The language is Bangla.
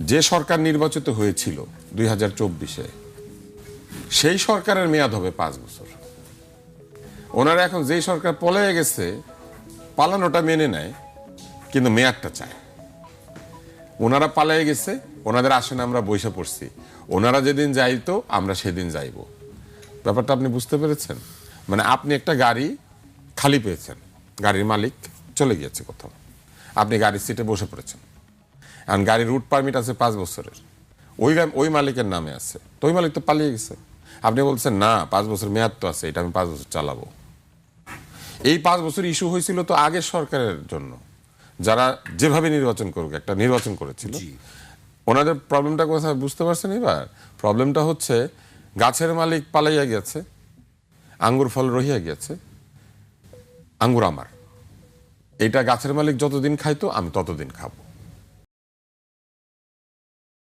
যে সরকার নির্বাচিত হয়েছিল দুই হাজার চব্বিশে, সেই সরকারের মেয়াদ হবে পাঁচ বছর। ওনারা এখন যেই সরকার পলায়ে গেছে, পালানোটা মেনে নেয়, কিন্তু মেয়াদটা চায়। ওনারা পালিয়ে গেছে, ওনাদের আসনে আমরা বসে পড়ছি। ওনারা যেদিন যাইতো, আমরা সেদিন যাইব। ব্যাপারটা আপনি বুঝতে পেরেছেন? মানে আপনি একটা গাড়ি খালি পেয়েছেন। গাড়ির মালিক চলে গিয়েছে কোথাও। আপনি গাড়ির সিটে বসে পড়েছেন। এখন গাড়ির রুট পারমিট আছে পাঁচ বছরের। ওই ওই মালিকের নামে আছে। তো ওই মালিক তো পালিয়ে গেছে। আপনি বলছেন না পাঁচ বছর মেয়াদ তো আছে এটা আমি পাঁচ বছর চালাবো। এই পাঁচ বছর ইস্যু হয়েছিল তো আগের সরকারের জন্য। যারা যেভাবে নির্বাচন করুক একটা নির্বাচন করেছিল। ওনাদের প্রবলেমটা কোথায় বুঝতে পারছেন এবার? প্রবলেমটা হচ্ছে গাছের মালিক পালাইয়া গেছে আঙ্গুর ফল রহিয়া গেছে আঙ্গুর আমার। এটা গাছের মালিক যতদিন খাইতো আমি ততদিন খাব।